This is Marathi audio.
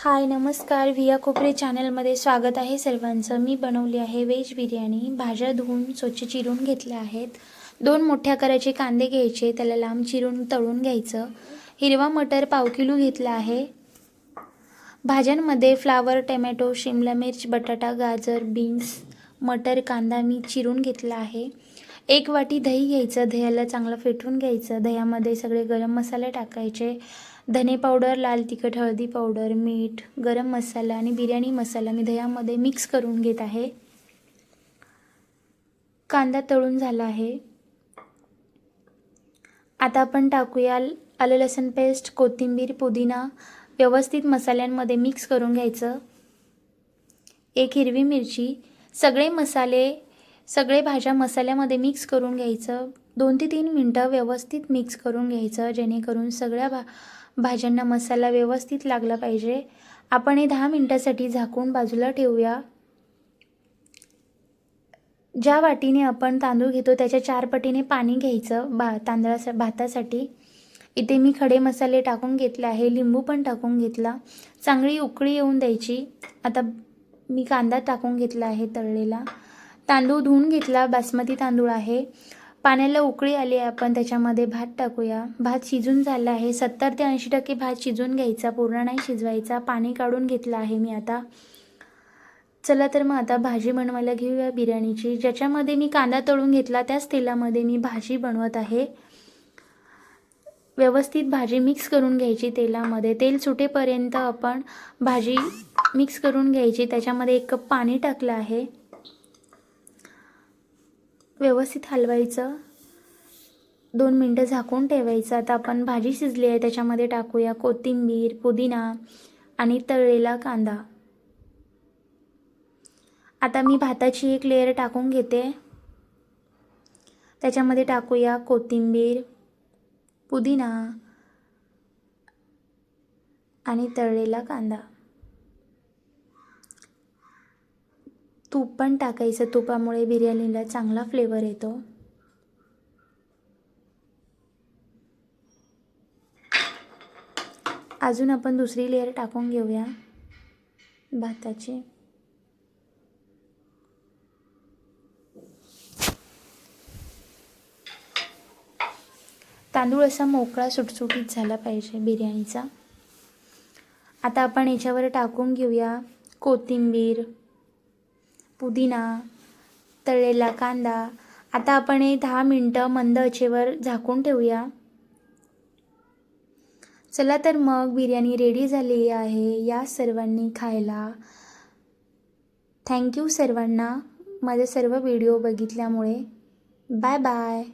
हाय नमस्कार. विया कोपरे चॅनलमध्ये स्वागत आहे सर्वांचं. मी बनवली आहे व्हेज बिर्याणी. भाज्या धुवून स्वच्छ चिरून घेतल्या आहेत. दोन मोठ्या आकाराचे कांदे घ्यायचे. त्याला लांब चिरून तळून घ्यायचं. हिरवा मटर पाव किलो घेतला आहे. भाज्यांमध्ये फ्लावर टमॅटो शिमला मिर्च बटाटा गाजर बीन्स मटर कांदा मी चिरून घेतला आहे. एक वाटी दही घ्यायचं. दह्याला चांगलं फेटून घ्यायचं. दह्यामध्ये सगळे गरम मसाले टाकायचे. धने पावडर लाल तिखट हळदी पावडर मीठ गरम मसाला आणि बिर्याणी मसाला मी दह्यामध्ये मिक्स करून घेत आहे. कांदा तळून झाला आहे. आता आपण टाकूया आलं लसण पेस्ट कोथिंबीर पुदिना व्यवस्थित मसाल्यांमध्ये मिक्स करून घ्यायचं. एक हिरवी मिरची सगळे मसाले सगळे भाज्या मसाल्यामध्ये मिक्स करून घ्यायचं. दोन ते तीन मिनटं व्यवस्थित मिक्स करून घ्यायचं जेणेकरून सगळ्या भा भाज्यांना मसाला व्यवस्थित लागला पाहिजे. आपण हे दहा मिनटासाठी झाकून बाजूला ठेवूया. ज्या वाटीने आपण तांदूळ घेतो त्याच्या चार पटीने पाणी घ्यायचं भा तांदळासा भातासाठी. इथे मी खडे मसाले टाकून घेतले आहे लिंबू पण टाकून घेतला. चांगली उकळी येऊन द्यायची. आता मी कांदा टाकून घेतला आहे तळलेला. तांदूळ धुवून घेतला बासमती तांदूळ आहे. पाण्याला उकळी आली आहे. आपण त्याच्यामध्ये भात टाकूया. भात शिजून झाला आहे. सत्तर ते ऐंशी टक्के भात शिजून घ्यायचा. पूर्ण नाही शिजवायचा. पाणी काढून घेतलं आहे मी आता. चला तर मग आता भाजी बनवायला घेऊया बिर्याणीची. ज्याच्यामध्ये मी कांदा तळून घेतला त्याच तेलामध्ये मी भाजी बनवत आहे. व्यवस्थित भाजी मिक्स करून घ्यायची तेलामध्ये. तेल सुटेपर्यंत आपण भाजी मिक्स करून घ्यायची. त्याच्यामध्ये एक कप पाणी टाकलं आहे. व्यवस्थित हलवायचं. दोन मिनटं झाकून ठेवायचं. आता आपण भाजी शिजली आहे त्याच्यामध्ये टाकूया कोथिंबीर पुदिना आणि तळलेला कांदा. आता मी भाताची एक लेअर टाकून घेते. त्याच्यामध्ये टाकूया कोथिंबीर पुदिना आणि तळलेला कांदा. तूप पण टाकायचं. तुपामुळे बिर्याणीला चांगला फ्लेवर येतो. अजून आपण दुसरी लेअर टाकून घेऊया. भाताची. तांदूळ असा मोकळा सुटसुटीत झाला पाहिजे बिर्याणीचा. आता आपण याच्यावर टाकून घेऊया कोथिंबीर पुदिना तळलेला कांदा. आता आपण हे दहा मिनटं मंद अचेवर झाकून ठेवूया. चला तर मग बिर्याणी रेडी झाली आहे. या सर्वांनी खायला. थँक्यू सर्वांना. माझे सर्व व्हिडिओ बघितल्यामुळे. Bye bye